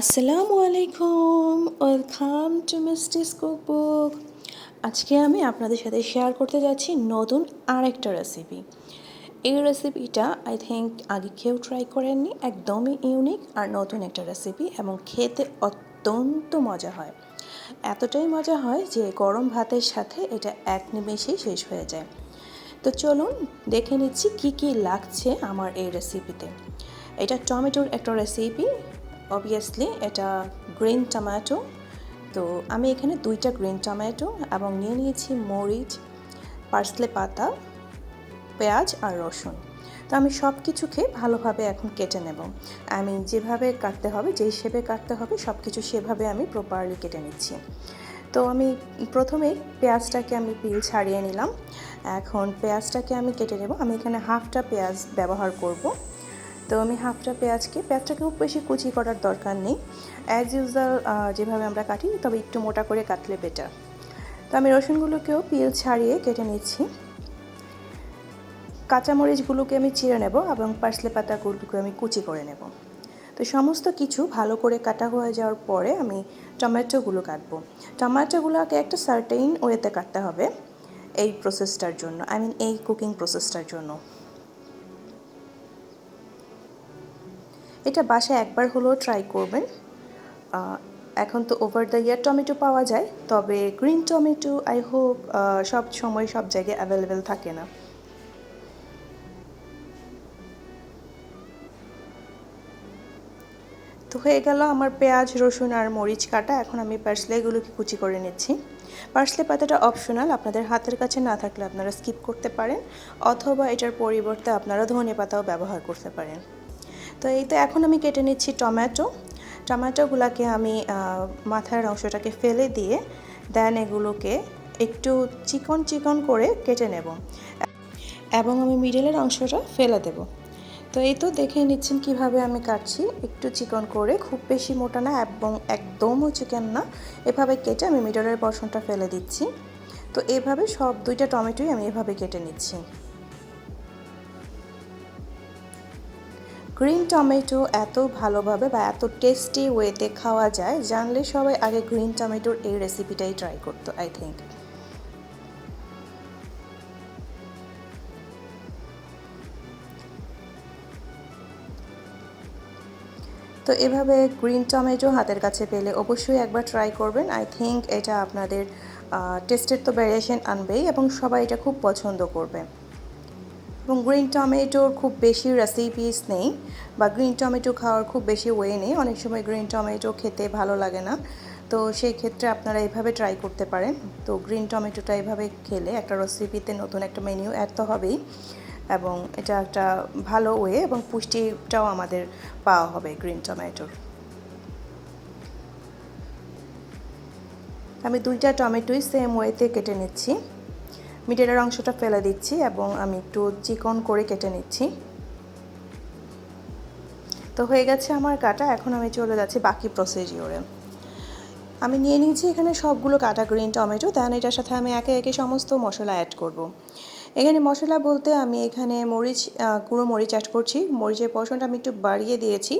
আসসালামু আলাইকুম। Welcome to মিস্টিস cookbook আজকে আমি আপনাদের সাথে শেয়ার করতে যাচ্ছি নতুন আরেকটা রেসিপি এই রেসিপিটা আই থিঙ্ক আগে কেউ ট্রাই করেননি, একদমই ইউনিক আর নতুন একটা রেসিপি এবং খেতে অত্যন্ত মজা হয়। এতটাই মজা হয় যে গরম ভাতের সাথে এটা এক নিমেষেই শেষ হয়ে যায়। তো চলুন দেখে নিচ্ছি কি কি লাগছে আমার এই রেসিপিতে এটা টমেটোর একটা রেসিপি অবভিয়াসলি এটা গ্রিন টমেটো তো আমি এখানে দুইটা গ্রিন টমেটো এবং নিয়ে নিয়েছি মরিচ পার্সলে পাতা, পেঁয়াজ আর রসুন। তো আমি সব কিছুকে ভালোভাবে এখন কেটে নেব। আমি যেভাবে কাটতে হবে, যেই শেপে কাটতে হবে সব কিছু সেভাবে আমি প্রপারলি কেটে নিচ্ছি। তো আমি প্রথমেই পেঁয়াজটাকে আমি পিল ছাড়িয়ে নিলাম। এখন পেঁয়াজটাকে আমি কেটে নেব। আমি এখানে হাফটা পেঁয়াজ ব্যবহার করব। তো আমি হাফটা পেঁয়াজকে পেঁয়াজটাকে খুব বেশি কুচি করার দরকার নেই। অ্যাজ ইউজাল যেভাবে আমরা কাটি, তবে একটু মোটা করে কাটলে বেটার তো আমি রসুনগুলোকেও পিল ছাড়িয়ে কেটে নিচ্ছি। কাঁচামরিচগুলোকে আমি চিড়ে নেব এবং পার্সলে পাতা পাতাগুলোকে আমি কুচি করে নেব। তো সমস্ত কিছু ভালো করে কাটা হয়ে যাওয়ার পরে আমি টমেটোগুলো কাটবো। টমেটোগুলোকে একটা সার্টেইন ওয়েতে কাটতে হবে এই প্রসেসটার জন্য আই মিন এই কুকিং প্রসেসটার জন্য। এটা বাসায় একবার হলেও ট্রাই করবেন। এখন তো ওভার দ্য ইয়ার টমেটো পাওয়া যায়, তবে গ্রিন টমেটো আই হোপ সব সময় সব জায়গায় অ্যাভেলেবেল থাকে না। তো হয়ে গেল আমার পেঁয়াজ, রসুন আর মরিচ কাটা, এখন আমি পার্সলেগুলোকে কুচি করে নিচ্ছি। পার্সলে পাতাটা অপশনাল আপনাদের হাতের কাছে না থাকলে আপনারা স্কিপ করতে পারেন, অথবা এটার পরিবর্তে আপনারা ধনে পাতাও ব্যবহার করতে পারেন। তো এই তো এখন আমি কেটে নিচ্ছি টমেটো। টমেটোগুলোকে আমি মাথার অংশটাকে ফেলে দিয়ে দেন এগুলোকে একটু চিকন চিকন করে কেটে নেব। এবং আমি মিডলের অংশটা ফেলে দেব। তো এই তো দেখে নিচ্ছেন কীভাবে আমি কাটছি। একটু চিকন করে, খুব বেশি মোটা না এবং একদমও চিকেন না। এভাবে কেটে আমি মিডলের পশনটা ফেলে দিচ্ছি। তো এভাবে সব দুইটা টমেটোই আমি এভাবে কেটে নিচ্ছি। গ্রিন টমেটো এত ভালোভাবে বা এত টেস্টি ওয়েতে খাওয়া যায়, জানলে সবাই আগে গ্রিন টমেটোর এই রেসিপিটাই ট্রাই করতো আই থিঙ্ক তো এভাবে গ্রিন টমেটো হাতের কাছে পেলে অবশ্যই একবার ট্রাই করবেন। আই থিঙ্ক এটা আপনাদের টেস্টের তো ভ্যারিয়েশন আনবেই এবং সবাই এটা খুব পছন্দ করবে। এবং গ্রিন টমেটোর খুব বেশি রেসিপিস নেই বা গ্রিন টমেটো খাওয়ার খুব বেশি ওয়ে নেই। অনেক সময় গ্রিন টমেটো খেতে ভালো লাগে না। তো সেই ক্ষেত্রে আপনারা এভাবে ট্রাই করতে পারেন। তো গ্রিন টমেটোটা এভাবে খেলে একটা রেসিপিতে নতুন একটা মেনিউ অ্যাড তো হবেই এবং এটা একটা ভালো ওয়ে এবং পুষ্টিটাও আমাদের পাওয়া হবে গ্রিন টমেটোর আমি দুইটা টমেটোই সেম ওয়েতে কেটে নিচ্ছি। মিডেলের অংশটা ফেলে দিচ্ছি এবং আমি একটু চিকন করে কেটে নিচ্ছি তো হয়ে গেছে আমার কাটা, এখন আমি চলে যাচ্ছি বাকি প্রসিজিওরে আমি নিয়ে নিয়েছি এখানে সবগুলো কাটা গ্রিন টমেটো দেন এটার সাথে আমি একে একে সমস্ত মশলা অ্যাড করব। এখানে মশলা বলতে আমি এখানে মরিচ গুঁড়ো মরিচ অ্যাড করছি। মরিচের পশনটা আমি একটু বাড়িয়ে দিয়েছি।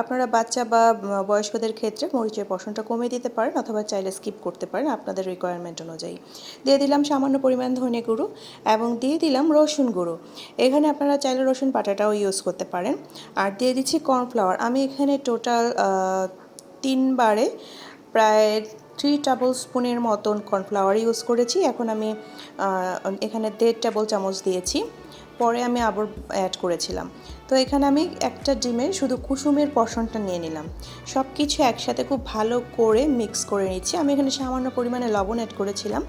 আপনারা বাচ্চা বা বয়স্কদের ক্ষেত্রে মরিচের পশনটা কমিয়ে দিতে পারেন অথবা চাইলে স্কিপ করতে পারেন আপনাদের রিকোয়ারমেন্ট অনুযায়ী। দিয়ে দিলাম সামান্য পরিমাণ ধনে গুঁড়ো এবং দিয়ে দিলাম রসুন গুঁড়ো। এখানে আপনারা চাইলে রসুন পাটাটাও ইউজ করতে পারেন। আর দিয়ে দিচ্ছি কর্নফ্লাওয়ার আমি এখানে টোটাল তিনবারে প্রায় থ্রি টেবল স্পুনের মতন কর্নফ্লাওয়ার ইউজ করেছি। এখন আমি এখানে দেড় টেবল চামচ দিয়েছি। পরে আমি আবার অ্যাড করেছিলাম। তো এখানে আমি একটা ডিমের শুধু কুসুমের পশনটা নিয়ে নিলাম। সব কিছু একসাথে খুব ভালো করে মিক্স করে নিচ্ছি। আমি এখানে সামান্য পরিমাণে লবণ অ্যাড করেছিলাম।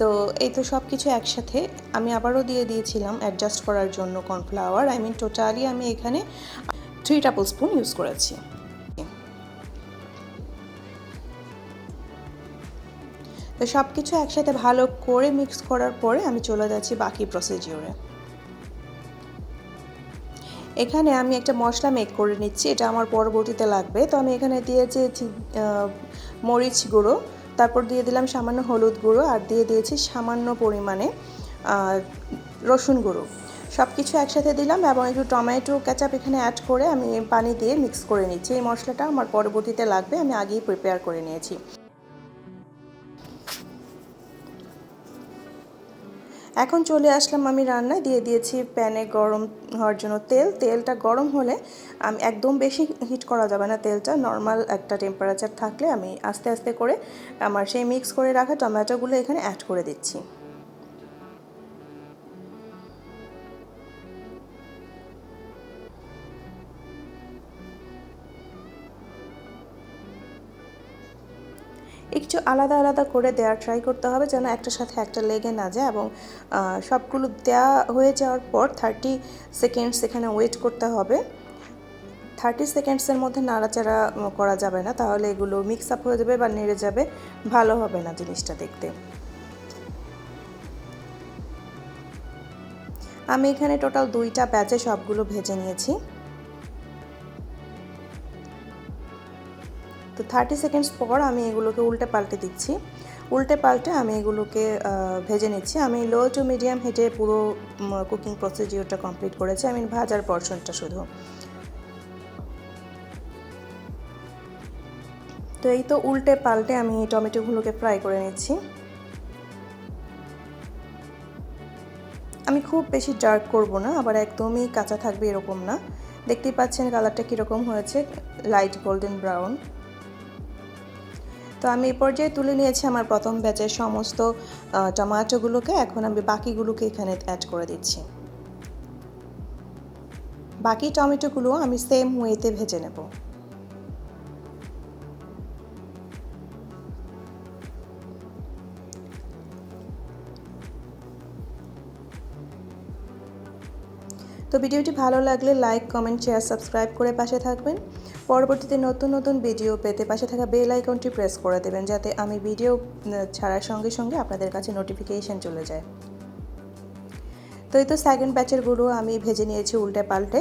তো এই তো সব কিছু একসাথে আমি আবারও দিয়ে দিয়েছিলাম অ্যাডজাস্ট করার জন্য কর্নফ্লাওয়ার আই মিন টোটালি আমি এখানে থ্রি টেবল স্পুন ইউজ করেছি। তো সব কিছু একসাথে ভালো করে মিক্স করার পরে আমি চলে যাচ্ছি বাকি প্রসিজিওরে এখানে আমি একটা মশলা মেক করে নিচ্ছি, এটা আমার পরবর্তীতে লাগবে। তো আমি এখানে দিয়েছি মরিচ গুঁড়ো, তারপর দিয়ে দিলাম সামান্য হলুদ গুঁড়ো, আর দিয়ে দিয়েছি সামান্য পরিমাণে রসুন গুঁড়ো। সব কিছু একসাথে দিলাম এবং একটু টমেটো কেচাপ এখানে অ্যাড করে আমি পানি দিয়ে মিক্স করে নিচ্ছি। এই মশলাটা আমার পরবর্তীতে লাগবে, আমি আগেই প্রিপেয়ার করে নিয়েছি। এখন চলে আসলাম আমি রান্নায়। দিয়ে দিয়েছি প্যানে গরম হওয়ার জন্য তেল। তেলটা গরম হলে আমি, একদম বেশি হিট করা যাবে না তেলটা। নর্মাল একটা টেম্পারেচার থাকলে আমি আস্তে আস্তে করে আমার সেই মিক্স করে রাখা টমেটোগুলো এখানে অ্যাড করে দিচ্ছি। একটু আলাদা আলাদা করে দেওয়ার ট্রাই করতে হবে যেন একটার সাথে একটা লেগে না যায় এবং সবগুলো দেওয়া হয়ে যাওয়ার পর থার্টি সেকেন্ডস এখানে ওয়েট করতে হবে। থার্টি সেকেন্ডসের মধ্যে নাড়াচাড়া করা যাবে না, তাহলে এগুলো মিক্স আপ হয়ে যাবে বা নেড়ে যাবে, ভালো হবে না জিনিসটা দেখতে। আমি এখানে টোটাল দুইটা ব্যাচে সবগুলো ভেজে নিয়েছি। তো থার্টি সেকেন্ডস পর আমি এগুলোকে উল্টে পাল্টে দিচ্ছি। উল্টে পাল্টে আমি এগুলোকে ভেজে নিচ্ছি। আমি লো টু মিডিয়াম হিটে পুরো কুকিং প্রসিডিওরটা কমপ্লিট করেছি। আমি ভাজার পর্শনটা শুধু। তো এই তো উল্টে পাল্টে আমি টমেটোগুলোকে ফ্রাই করে নিচ্ছি। আমি খুব বেশি ডার্ক করব না, আবার একদমই কাঁচা থাকবে এরকম না। দেখতেই পাচ্ছেন কালারটা কীরকম হয়েছে লাইট গোল্ডেন ব্রাউন তো আমি এই পর্যায়ে তুলে নিয়েছি আমার প্রথম ব্যাচের সমস্ত টমাটোগুলোকে। এখন আমি বাকিগুলোকে এখানে অ্যাড করে দিচ্ছি। বাকি টমেটোগুলো আমি সেম ওয়েতে ভেজে নেব। তো ভিডিওটি ভালো লাগলে লাইক, কমেন্ট শেয়ার সাবস্ক্রাইব করে পাশে থাকবেন। পরবর্তীতে নতুন নতুন ভিডিও পেতে পাশে থাকা বেল আইকনটি প্রেস করে দেবেন, যাতে আমি ভিডিও ছাড়ার সঙ্গে সঙ্গে আপনাদের কাছে নোটিফিকেশন চলে যায়। তো এই তো সেকেন্ড ব্যাচের গুঁড়ো আমি ভেজে নিয়েছি উল্টে পাল্টে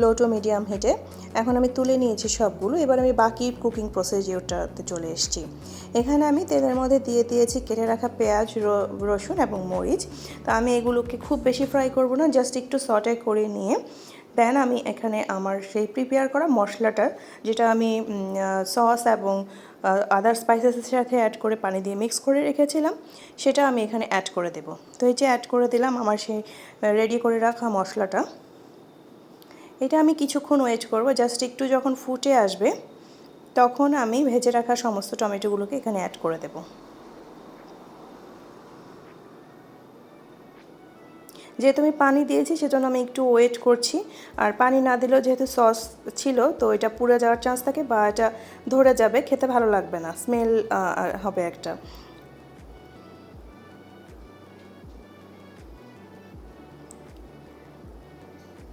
লো টু মিডিয়াম হিটে এখন আমি তুলে নিয়েছি সবগুলো। এবার আমি বাকি কুকিং প্রসিজিওরটাতে চলে এসেছি। এখানে আমি তেলের মধ্যে দিয়ে দিয়েছি কেটে রাখা পেঁয়াজ রসুন এবং মরিচ। তো আমি এগুলোকে খুব বেশি ফ্রাই করব না জাস্ট একটু সটে করে নিয়ে। দেন আমি এখানে আমার সেই প্রিপেয়ার করা মশলাটা, যেটা আমি সস এবং আদার স্পাইসেসের সাথে অ্যাড করে পানি দিয়ে মিক্স করে রেখেছিলাম, সেটা আমি এখানে অ্যাড করে দেব। তো এই যে অ্যাড করে দিলাম, আমার সেই রেডি করে রাখা মশলাটা। এটা আমি কিছুক্ষণ ওয়েট করব জাস্ট একটু যখন ফুটে আসবে, তখন আমি ভেজে রাখা সমস্ত টমেটোগুলোকে এখানে অ্যাড করে দেব। যেহেতু আমি পানি দিয়েছি, সেজন্য আমি একটু ওয়েট করছি। আর পানি না দিলেও যেহেতু সস ছিল, তো এটা পুড়ে যাওয়ার চান্স থাকে, বা এটা ধরে যাবে, খেতে ভালো লাগবে না স্মেল হবে একটা।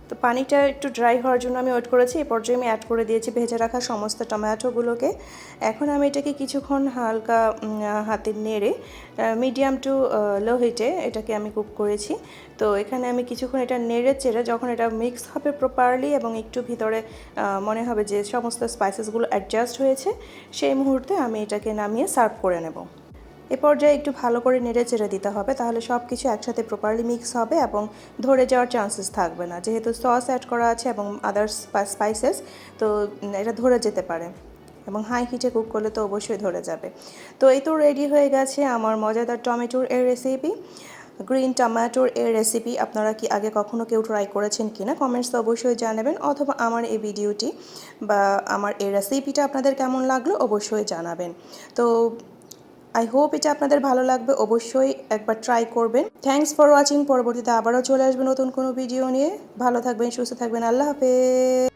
তো পানিটা একটু ড্রাই হওয়ার জন্য আমি ওয়েট করেছি। এই পর্যায়ে আমি অ্যাড করে দিয়েছি ভেজে রাখা সমস্ত টমেটোগুলোকে। এখন আমি এটাকে কিছুক্ষণ হালকা হাতে নেড়ে মিডিয়াম টু লো হিটে এটাকে আমি কুক করেছি। তো এখানে আমি কিছুক্ষণ এটা নেড়ে চেড়ে যখন এটা মিক্স হবে প্রপারলি এবং একটু ভিতরে মনে হবে যে সমস্ত স্পাইসেসগুলো অ্যাডজাস্ট হয়েছে, সেই মুহূর্তে আমি এটাকে নামিয়ে সার্ভ করে নেব। এ পর্যায়ে একটু ভালো করে নেড়ে চেড়ে দিতে হবে, তাহলে সব কিছু একসাথে প্রপারলি মিক্স হবে এবং ধরে যাওয়ার চান্সেস থাকবে না। যেহেতু সস অ্যাড করা আছে এবং আদার্স স্পাইসেস তো এটা ধরে যেতে পারে এবং হাই হিটে কুক করলে তো অবশ্যই ধরে যাবে। তো এই তো রেডি হয়ে গেছে আমার মজাদার টমেটোর এর রেসিপি গ্রিন টমেটোর এর রেসিপি আপনারা কি আগে কখনো কেউ ট্রাই করেছেন কি না কমেন্টস তো অবশ্যই জানাবেন অথবা আমার এই ভিডিওটি বা আমার এই রেসিপিটা আপনাদের কেমন লাগল অবশ্যই জানাবেন। তো আই হোপ এটা আপনাদের ভালো লাগবে। অবশ্যই একবার ট্রাই করবেন। থ্যাংকস ফর ওয়াচিং পরবর্তীতে আবারও চলে আসবে নতুন কোনো ভিডিও নিয়ে। ভালো থাকবেন, সুস্থ থাকবেন। আল্লাহ হাফেজ।